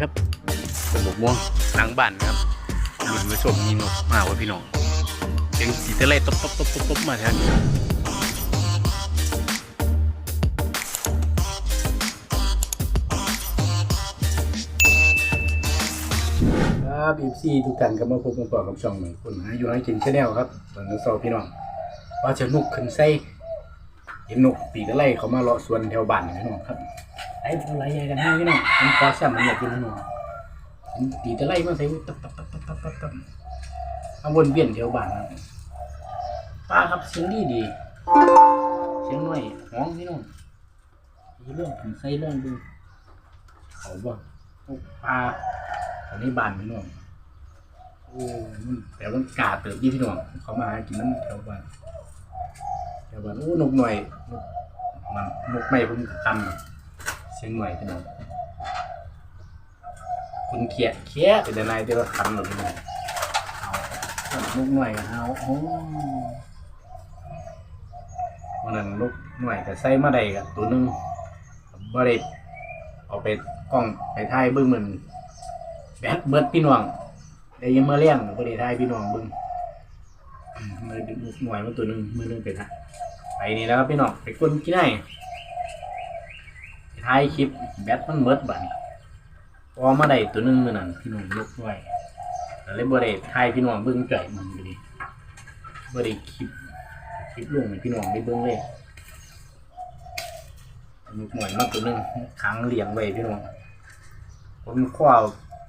ครับเป็นบกม่วงหลังบ้านครับหลุนมาชมมีนกมาว่าพี่น้องเสียงสีตะไลตบตบตบตบตบมาแทนครับอีซีทุกท่านก็มาพบกันต่อกับช่องหนึ่งคนหาอยู่ให้กินชาแนลครับตอนนี้สอบพี่น้องว่าจะนุกขึ้นไส้เห็นนกปีกอะไรเขามาเลาะสวนแถวบ้านพี่น้องครับ ไอ้ตัวไรใหญ่กันให้พี่น้องมันพอแซ่บมันอยากกินพี่น้องเห็นปีกอะไรมาใส่ตับตับตับตับตับตับตับเอาวนเวียนแถวบ้านครับป้าครับเสียงดีดีเสียงหน้อยห้องพี่น้องเรื่องขึ้นไส้เรื่องดูเขาบ่ปลาอันนี้บ้านพี่น้องโอ้มันแต่มันกาเติบยี่พี่น้องเขามาหากินน้ำแถวบ้านแถวบ้านโอ้นกหน่อยนกมันนกไม่พิ่งตันเสียงหน่อยพี่น้องคุณเขียเขียเป็นอะไรที่เราคันหรอพี่น้องเอานกหน่อยกันเอาโอ้วันนั้นนกหน่อยแต่ใส่มาได้กับตัวหนึงบ่ได้เอาไปกล้องไปถ่ายเบื้งมันแบดเบิดพี่น้องได้ยังเมาเลี้ยงก็ได้ทายพี่น้องเบึงอืมมือดึงหน่วยมาตัวหนึ่งมือหนึงไปละไปนี่แล้วครับพี่น้องไปกวนกี่ไห นไปถ่ายคลิปแบดมันเบิดบัดนี้พอมาได้ตัวหนึงมือนั้นพี่น้องยกไว้แล้วเลยบ่ได้ทายพี่น้องเบิ่งจ่อยมันก็ดีบ่ได้คลิปคลิปลงให้พี่น้องได้เบิ่งเลยยกหน่วยมาตัวหนึงขังเลี้ยงไว้พี่น้องผมข้อ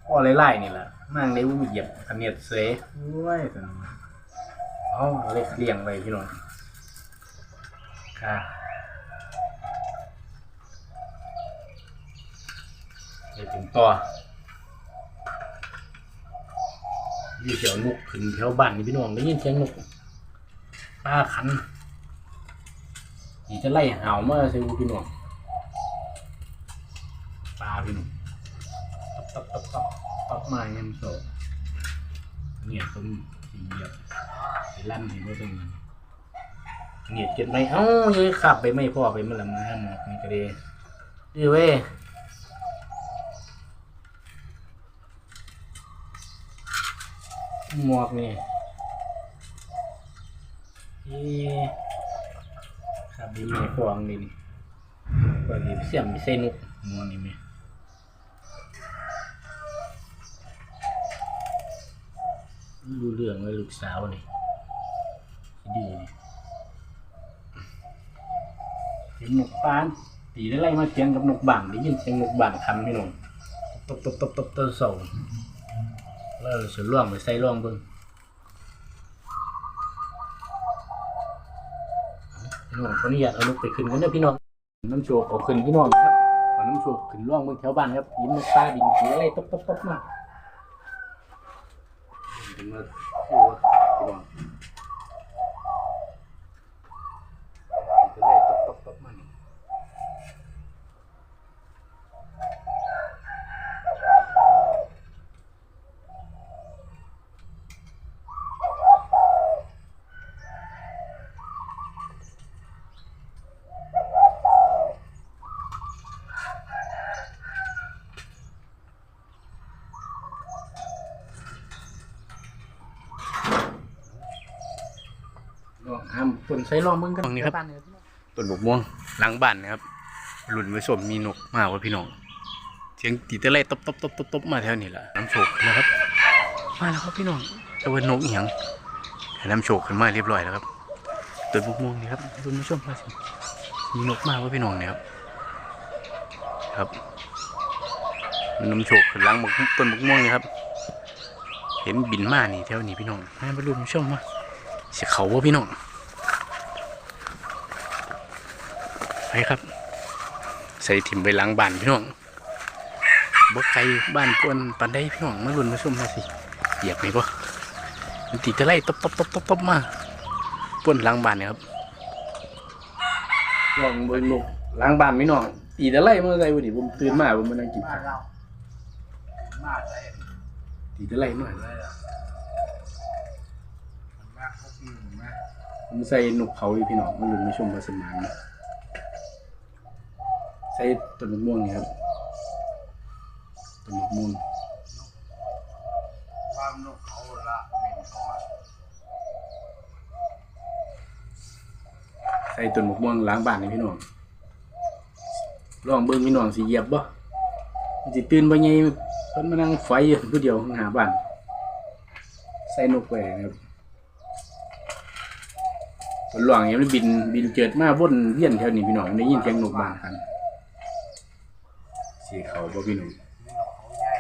ข้อไล่ๆนี่แหละนั่งในวุ้เหยียบกันเนียดเสยด้วยสันเอาเล็กเลี้ยงไว้พี่น้องค่ะ เดี๋ยวถึงต่ออยู่แถวนกขึ้นแถวบ้านนี่พี่น้องได้ยินเสียงนกป้าขันนี่จะไล่เห่ามาใส่พี่น้องปลาพี่น้องตับตับตับตับตับมาเงี้ยมันโตเนี่ยต้มเหยียบไปลั่นเห็นว่าตรงนี้เงียดเก็บไหมเอ้ายังขับไปไม่พอไปมันละมาหมอกนี่ก็ดีดีเว้ย หมวกนี่เอ๊ะขับไปไม่พองนี่นี่ก็ดีเสียมไม่ใส่นุกหมวกนี่ไหมดูเรื่องเลยลูกสาวนี่ดีนี่เห็นนกปานตีได้ไล่มาเสียงกับนกบังได้ยินเสียงนกบังคำพี่น้องตบตบตบตบตบเสาแล้ว เราจะล่วงไปใส่ล่วงเบิ้งพี่น้องขออนุญาตเอานกไปขึ้นกันเด้อพี่น้องน้ำโชกเอาขึ้นพี่น้องครับขอน้ำโชกขึ้นล่วงเบิ้งแถวบ้านครับยินนกปลาดินสีอะไรตบตบตบมาดึงมาพูดพี่น้องจะได้ตบตบตบมัน น้องห้ามคนใช้ลองมึงกันนี่ครับ ต้นบกม่วงหลังบ้านนะครับหลุนไว้ชมมีนกมาว่าพี่น้องเสียงตีตะไลตบตบตบตบตบมาแถวนี้แหละน้ำโชกนะครับ มาแล้วครับพี่น้องจะเป็นนกอีหยังให้น้ำโชกขึ้นมาเรียบร้อยแล้วครับต้นบกม่วงนี่ครับคุณผู้ชมมาสิมีนกมาว่าพี่น้องเนี่ยครับครับน้ำโชกขึ้นหลังบกต้นบกม่วงนี่ครับ เห็นบินมานี่แถวนี้พี่น้องให้มาดูผู้ชมมาเสียเขาว่าพี่น้อง ไปครับ ใส่ถิ่มไปหล้างบ้านพี่น้องบ่ไกลบ้านปวนปันได้พี่น้องมาลุ้นมาชมมาสิเหยียบไหมบ่มันตีตะไลตบตบตบตบตบมาปวนหล้างบ้านเนี่ยครับลองเบิ่งลูกล้างบ้านพี่น้องตีตะไลเมื่อไรวันนี้ผมตื่นมาผมมานั่งกินข้าวตีตะไลมาเลยอะมาพกมือมาผมใส่นกเขาอยู่พี่น้องมาลุ้นมาชมมาสมานนะ ใส่ต้นมะม่วงเนี่ยครับต้นมะม่วงว่านกเขาละเป็นทอใส่ต้นมะม่วงล้างบ้านนี่พี่น้องลองเบิ่งพี่น้องสิเหยียบบ่มันสิตื่นบ่ใหญ่เพิ่นมานั่งไฟอยู่ผู้เดียวข้างหาบ้าน ใส่นกไว้นะครับหลวงอย่างมันบินบินเจิดมาวนเวียนแถวนี้พี่น้องได้ยินเสียงนกบ้านกัน สิเข้าบ่พี่น้องนี่นกเขาใหญ่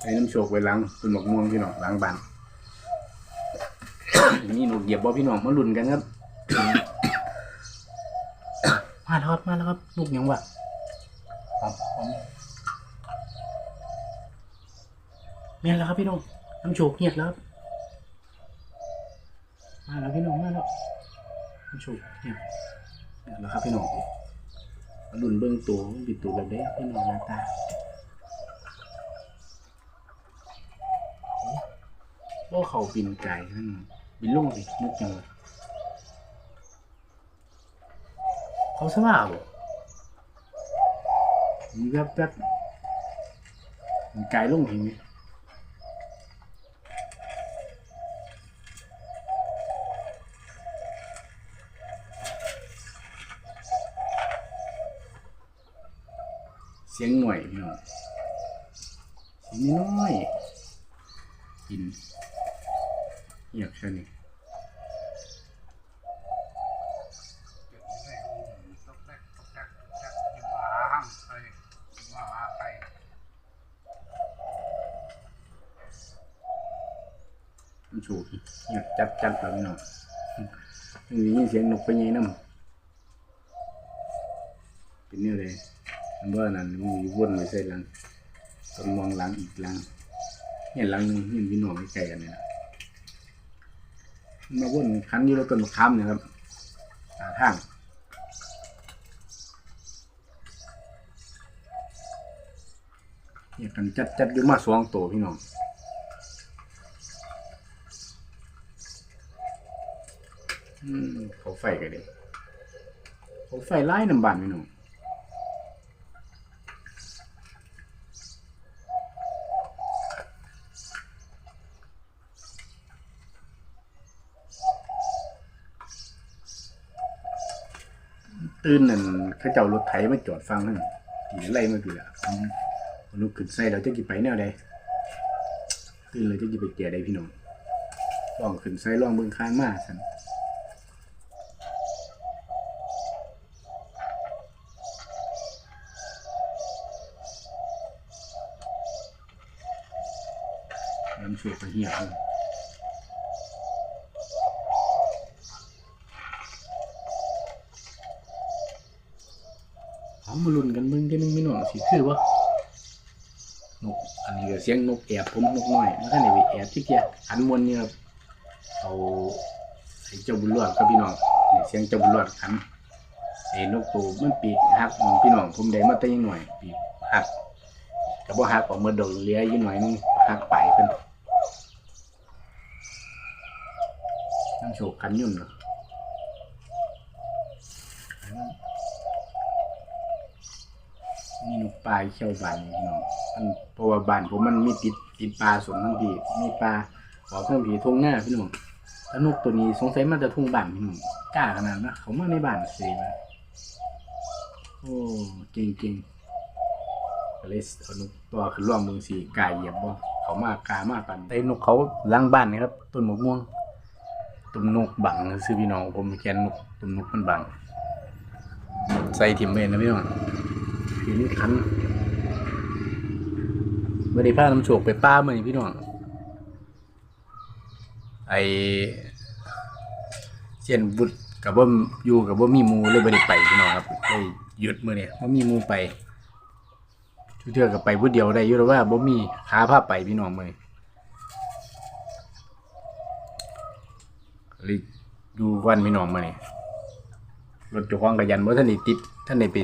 ใส่น้ำโชกไว้ล้างต้นหมะม่วงพี่น้องล้างบานนี่หนกเหยียบบ่พี่น้องมาลุ้นกันครับ มาแล้วครับมาแล้วครับลูกยังวะครับผม แม่นแล้วครับพี่น้องน้ำโชกเงียบแล้วมาแล้วพี่น้องมาแล้วน้ำโชกเงียบเงียบแล้วครับพี่น้องมาลุ้นเบื้องตัวมันปิดตัวแบบได้พี่น้องหน้าตาโอ้เขาบินไกลนั่นบินลงสินกยังวะเขาสว่าบ่มีแวบแวบไกลลงเห็นไหม สียงหน่อยพี่น้องเสียงน้อยกินเงียบแค่นี้เก็บไว้ตกแรกตกแรกตกแรกยิ่งหวางไปยิ่งไปมันชูเงียบจัดจัดแล้วพี่น้องมียินเสียงนกไปไงน้ำเป็นเนี่ยเลย เมันว่านั่นมันมีวนไปใส่หลังต้นมองหลังอีกหลังเห็นหลังนึงเห็นพี่น้องใกล้กันเนี่ยนะมันมาวนคันอยู่แล้วต้นมะขามเนี่ยครับตาทางเนี่ยกันจัดจัดๆอยู่มาสองตัวพี่น้องอืมเขาไฟกันเด็เขาไฟไล่น้ำบานพี่น้อง ตื่นนั่นเขาเจ้ารถไถมาจอดฟังนั่นผีไล่มาพี่ละอืมมนุษย์ขึ้นใส่เราจะกี่ไปแนวใดตื่นเลยจะกี่ไปแก่ใดพี่น้องลองขึ้นใส่ลองเบิ่งข้างมาสันน้ำชูกระเหี่ยเลยเอามาลุ้นกันเบิ่งทีหนึงพี่น้องสิ คือวะนกอันนี้ก็เสียงนกแอบผมนกน้อยแล้วท่านไหนไปแอบที่เกียอันมวนนี่ครับเอาไอ้เจ้าบุญรอดครับพี่น้องนี่เสียงเจ้าบุญรอดขันไอ้นกตัวมันปีกหักของพี่น้องผมได้มาแตั้งหน่อย ปีกหักก็บ่หักออกมาดอกเลี้ยยู่หน่อยนึงหักไปเพิ่นน้ำโชกคันยุ่นเหรอมีนก ปลาเขียวบานนี่พี่น้องมันเพราะว่าบานผมมันมีติดติดปลาสวนทั้งปีมีปลาขอเพิ่มผีทุ่งหน้าพี่น้องแล้วนกตัวนี้สงสัยมันจะทุ่งบ้านพี่น้องกล้าขนาดนะเขามาในบ้านเสียมาโอ้เก่งเก่งๆเลยเอานกตัวขึ้นร่วมมือสีกายเหยียบบ่เขามากกามากกันไอ้นกเขาล้างบ้านนี่ครับต้นมะม่วงตุ่มนกบังซื้อพี่น้องผมแกนนกตุ่มนกมันบังใส่ถิ่มเองนะพี่น้อง ผินคันเมื่อได้พาน้ำโชกไปป้าเมื่อนี้พี่น้อง ไอเชียนบุตรกับว่าอยู่กับว่ามีมูเลยไม่ได้ไปพี่น้องครับเลยหยุดมื่อนี้ว่ามีมูไปชุดเทือกับไปบุตรเดียวได้อยู่แล้วว่าบ่มีขาผ้าไปพี่น้องมื่อนี้เลยดูวันพี่น้องมาเนี่ยรถจ้าของกระยันว่าท่านนี่ติดท่านนี่ไป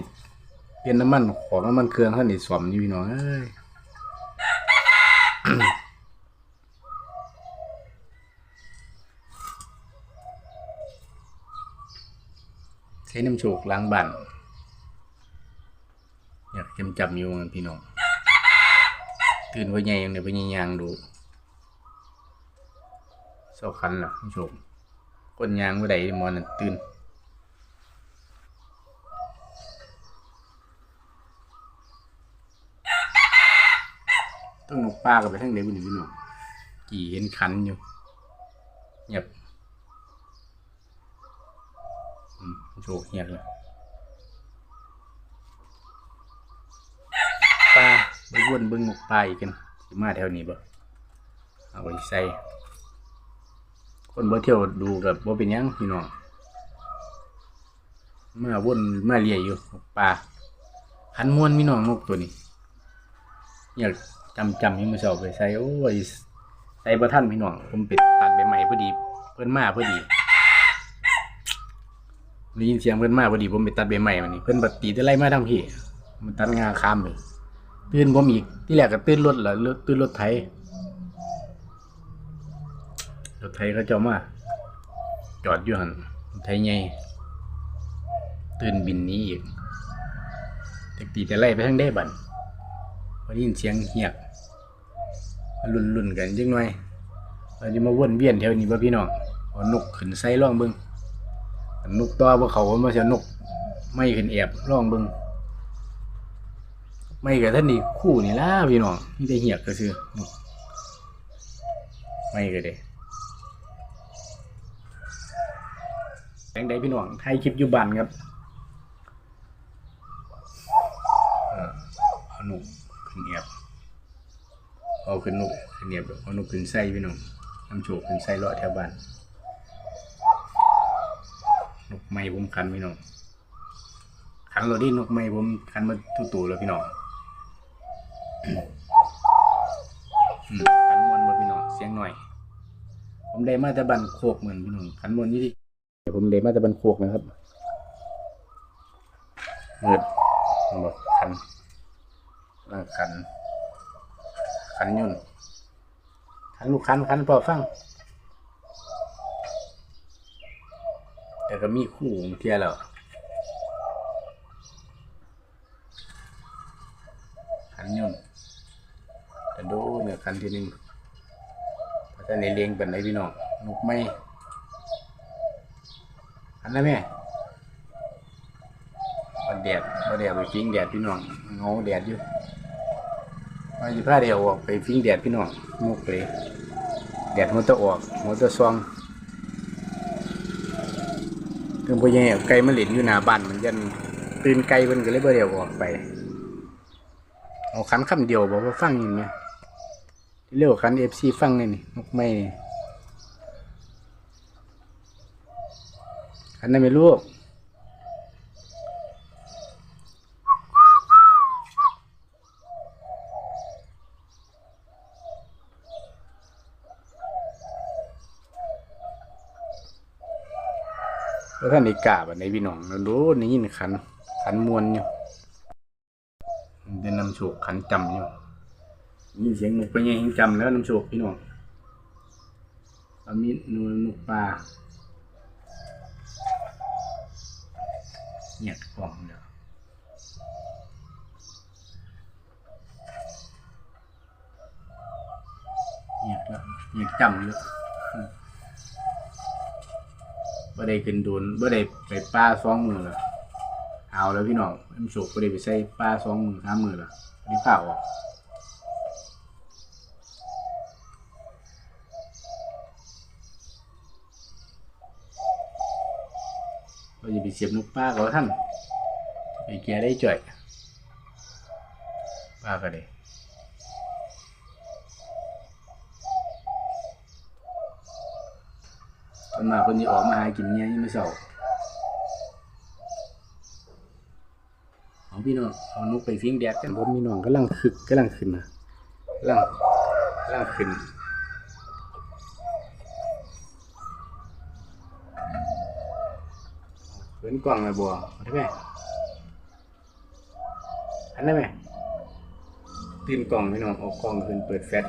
เปลี่ยนน้ำมันของน้ำมันเครื่องท่านนี่สวมนี่พี่น้องเอ้ยใช้น้ำโชกล้างบ้านอยากจำจำอยู่มันพี่น้อง ตื่นว่าใหญ่ยังเดี๋ยวไปยังยางดูเศร้าคันล่ะน้ำโชกก้นยางว่าใดหมอนตื่น ต้องนก ป้ากับไปทั้งเด็กบุญพี่น้องกี่เห็นคันอยู่เงียบโชคเงียบเลยป้าไปวนเบิ้งนกป้าอีกกันมาแถวนี้บ่เอาไปใส่คนบ่เที่ยวดูกับบ่เป็นยังพี่น้องมาวนมาเลียอยู่ป้าขันม้วนพี่น้องนกตัวนี้อยาก จำจำยังมือเสไปใส่โอ้ยใส่ประท่านพี่หน้องผมไปตัดใบใหม่พอดี เพิ่นมาพอดีได้ยินเสียงเพิ่นมาพอดีผมไปตัดใบใหม่มานี่เพิ่นบัดตีได้ไล่มาทำพี่มันตัดงาข้ามเลยตื่นผมอีกที่แรกก็ตื่นรถเหรอตื่นรถไถรถไถเขาเจ้ามาจอดอยู่หันไถใหญ่ตื่นบินนี้อีกแต่ตีแต่ไล่ไปทางได้บันพอได้ยินเสียงเหียก ลุ่นลุ่นๆกันจังหน่อยเราจะมาวนเวียนแถวนี้บ่พี่น้องเอานกขึ้นไซล่องเบิงนกต่อบ่เขาว่ามาเสียนก ไม่ขึ้นแอบล่องเบิงไม่กับท่านนี่คู่นี่ล่ะพี่น้องมีแต่เหียกก็คือไม่ก็ได้แสงใดพี่น้องไทยคลิปอยู่บ้านครับเออเอานกขึ้นแอบ เอาขึ้นนกขึ้นแอบเอานกขึ้นไส้พี่น้องน้ำโชกขึ้นไส้เลาะแถวบ้านนกไม้ผมคันพี่น้องคันเราดินกไม้ผมคันมาตุ่ๆแล้วพี่น้องอืมคันมวนบ่พี่น้องเสียงหน่อย ผมได้มาแต่บันโคกเหมือนพี่น้องคันมวนนี่ดิผมได้มาแต่บันโคกนะครับเงิดบอกคันล่างคัน คันยุ่นคันลูกคันคันพอฟัง แต่ก็มีคู่เทียแล้วคันยุ่นแต่ดูเนื้อคันทีหนึงพระเจ้าในเลี้ยงเป็นไหนพี่น้องนกไม่คันนะแม่บัดแดดบัดแดดไปฟิงแดดพี่น้องเงาแดดอยู่ มาอยู่ผ้าเดียวออกไปฟิงแดดพี่น้องนกเลยแดดหัวตะออกหัวตะซองเพิ่งพ่อใหญ่ไก่มาเล่นอยู่หน้าบ้านมันยันตื่นไก่เพิ่นก็เลยบ่เดียวออกไปเอาคันคำเดียวบอกว่าฟังยินไหมเรียกว่าคันเอฟซีฟังนี่นี่นกไม่นี่คันนั้นไม่รู้ แล้วท่านอีกาบในพี่น้องแล้วรู้นี่ยินคันคันมวนอยู่เดินนำโชคขันจำอยู่มีเสียงหนกไปยังจำแล้วนำโชคพี่น้องอามีนูนกปลาเงียกล่องเดี๋ยเงียบแล้วเงียจำอยู่ บ่ได้ขึ้นโดนบ่ได้ไปป้าสองมือล้วเอาแล้วพี่น้องน้ำโชกก็ได้ไปใส่ปลาสองมือสามมือละนี่เปล่าออกเราจะไปเสียบนกปลาเขาท่านไปแกได้จ่อยปลาก็ได้ ตอนมาคนที่ออกมาหากินเนี่ยยังไม่เศร้าเอาพี่น้องเอานกไปฟิงแดดกันผมพี่น้องกำลังคึกกำลังขึ้นนะกำลังกำลังขึ้นเขินกล่องเลยบัวเอาได้ไหมอันได้ไหมตื่นกล่องพี่น้องเอากล่องขึ้นเปิดแฟลช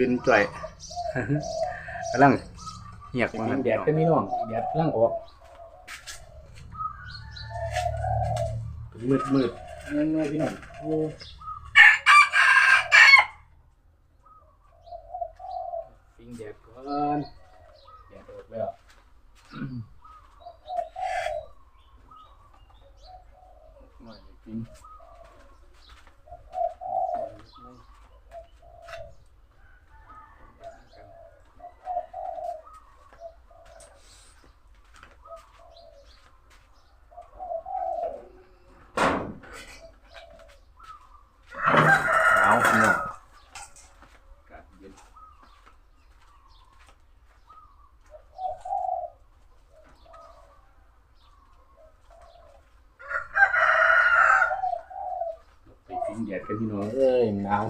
ตื่นจ่อยกำลังเหียกมาแดดก็มีน้องแดดกำลังออกมืดมืดๆยังไงพี่น้องโอ้ฟิงแดดก่อนแดดออกแล้ว หน่อยฟิง หนาวพี่น้องอากาศเย็นไป ฟิงแดดกันพี่น้องเอ้ยหนาว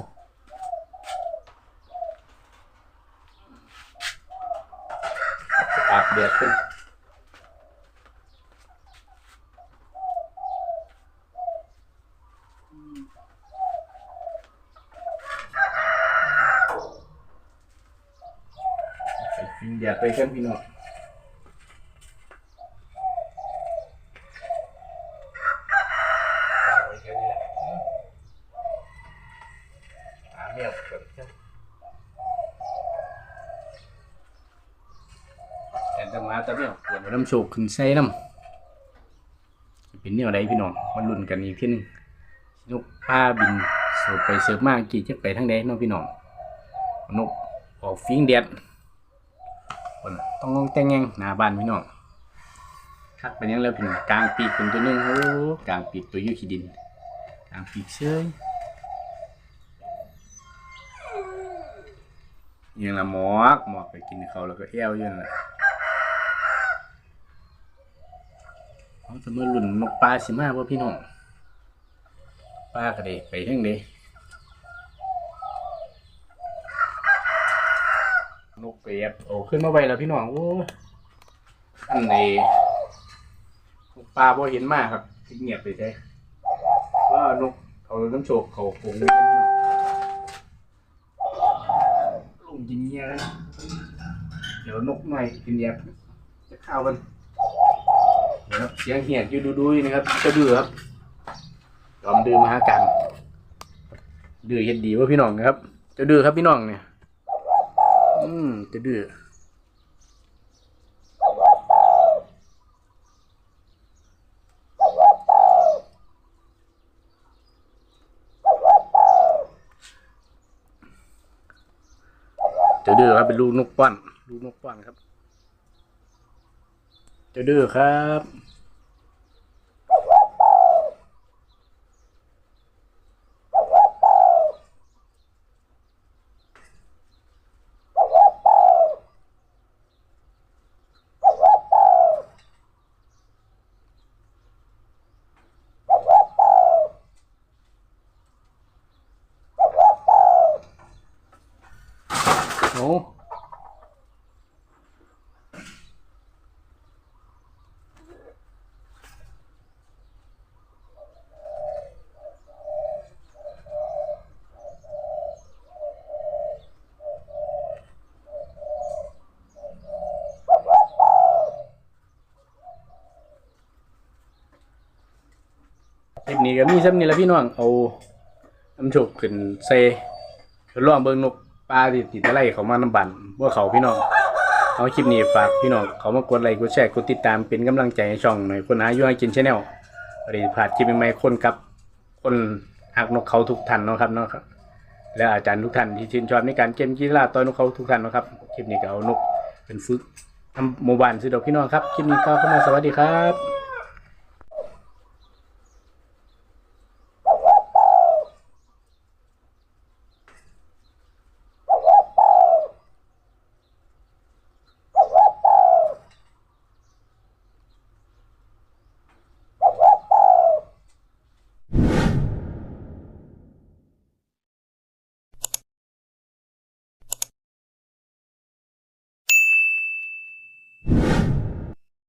อาบแดดกันไปฟิงแดดไปกันพี่น้องเอาไว้แค่นี้แหละหาแมวก่อนจ้ะแต่จะมาตะเมียวปวดน้ำ โชกขึ้นใส่น้ำเป็นแนวใดพี่น้องมาลุ้นกันอีกทีหนึ่งนกป้าบินเสิร์ฟไปเสิร์ฟมากกี่จะไปทางใดน้องพี่น้องนกออกฟิงแดดคนต้องงงแต่งแงงหน้าบ้านพี่น้องคักเป็นยังแล้วพี่น้องกลางปีกเป็นตัวนึงโอ้กลางปีกตัวอยูขี้ดินกลางปีกเชยอยังละหมอกหมอกไปกินเขาแล้วก็แอวอยู่นั่นแหละ เขาจะมาหลุ่นนกปลาสิมาว่พี่น้องปลากระเดไปทั้งเดนกเปียบโอ้ขึ้นมาไวแล้วพี่น้องโอ้อันในนกปลาพอเห็นมากครับเงียบไปใช่ว่านกเขาน้ำโชกเขาคงเลยพี่น้องลงยิงเงียเลยเดี๋ยวนกหน่อยกินเงียบจะข้าวกัน เดี๋ยวเสียงเหียดอยู่ดูๆนะครับจะดื้อครับยอมดื้อมาหากันดื้อเห็ดดีว่าพี่น้องนะครับจะดื้อครับพี่น้องเนี่ย อืมจะดื้อจะดื้อครับเป็นลูกนกป้อนลูกนกป้อนครับ จะดื้อครับ โอ้คลิ ปนี้ก็มีซ้ำนี่แหละพี่น้องเอาน้ำโชกขึ้นเซทดลองเบิงนกปลาที่ติดอะไรเขามานำบันว่าเขาพี่น้องเอาคลิปนี้ฝากพี่น้องเขามากดไลค์กดแชร์กดติดตามเป็นกำลังใจให้ช่องหน่อยคนหาอยู่ให้กินชาแนลหรือผ่านคลิปใหม่ๆคนกับ คนหักนกเขาทุกท่านนะครับเนาะครับ และอาจารย์ทุกท่านที่ชื่นชอบในการเกมกีฬาต่อยนกเขาทุกท่านนะครับคลิปนี้ก็เอานกเป็นฝึกทำหมู่บ้านซื้อดอกพี่น้องครับคลิปนี้ก็เข้ามาสวัสดีครับ